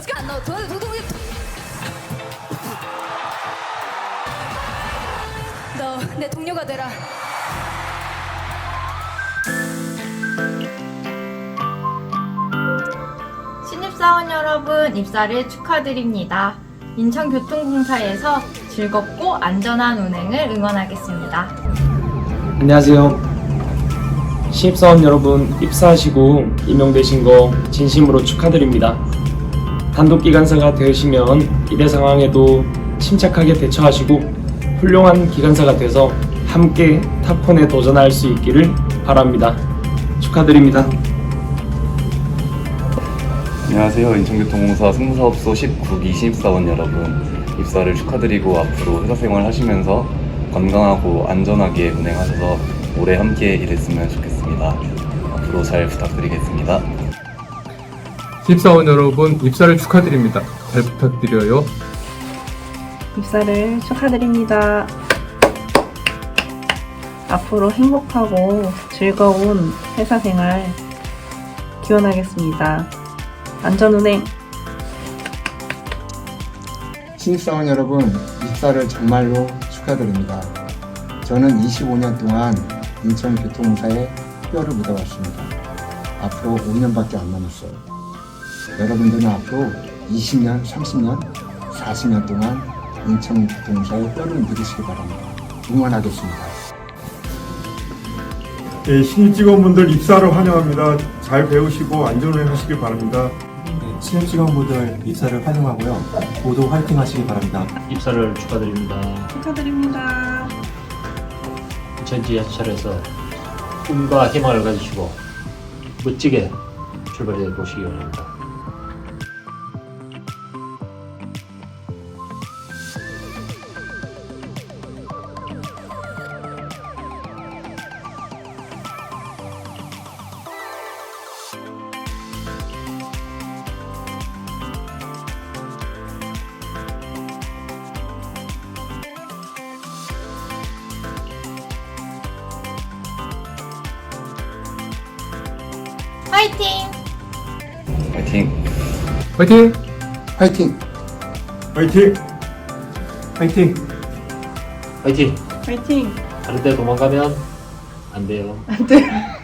Let's go. 너 도, 도, 도, 너내 동료가 되라. 신입사원 여러분 입사를 축하드립니다. 인천교통공사에서 즐겁고 안전한 운행을 응원하겠습니다. 안녕하세요. 신입사원 여러분 입사하시고 임용되신 거 진심으로 축하드립니다. 단독기관사가 되시면 이대 상황에도 침착하게 대처하시고 훌륭한 기관사가 돼서 함께 탑콘에 도전할 수 있기를 바랍니다. 축하드립니다. 안녕하세요. 인천교통공사 승무사업소 19기 신입사원 여러분. 입사를 축하드리고 앞으로 회사 생활 하시면서 건강하고 안전하게 운행하셔서 오래 함께 일했으면 좋겠습니다. 앞으로 잘 부탁드리겠습니다. 신입사원 여러분 입사를 축하드립니다. 잘 부탁드려요. 입사를 축하드립니다. 앞으로 행복하고 즐거운 회사 생활 기원하겠습니다. 안전운행 신입사원 여러분, 입사를 정말로 축하드립니다. 저는 25년 동안 인천교통공사에 뼈를 묻어왔습니다. 앞으로 5년밖에 안 남았어요. 여러분들은 앞으로 20년, 30년, 40년 동안 인천교통공사에 뼈를 묻으시기 바랍니다. 응원하겠습니다. 예, 신입 직원분들 입사를 환영합니다. 잘 배우시고 안전운행 하시길 바랍니다. 신입 직원분들 입사를 환영하고요. 모두 화이팅 하시기 바랍니다. 입사를 축하드립니다. 축하드립니다. 전 지하철에서 꿈과 희망을 가지시고 멋지게 출발해 보시기 바랍니다. 화이팅! 파이팅. 화이팅! 화이팅! 화이팅! 화이팅! 파이팅. 파이팅! 다른 데 도망가면 안 돼요. 안 돼.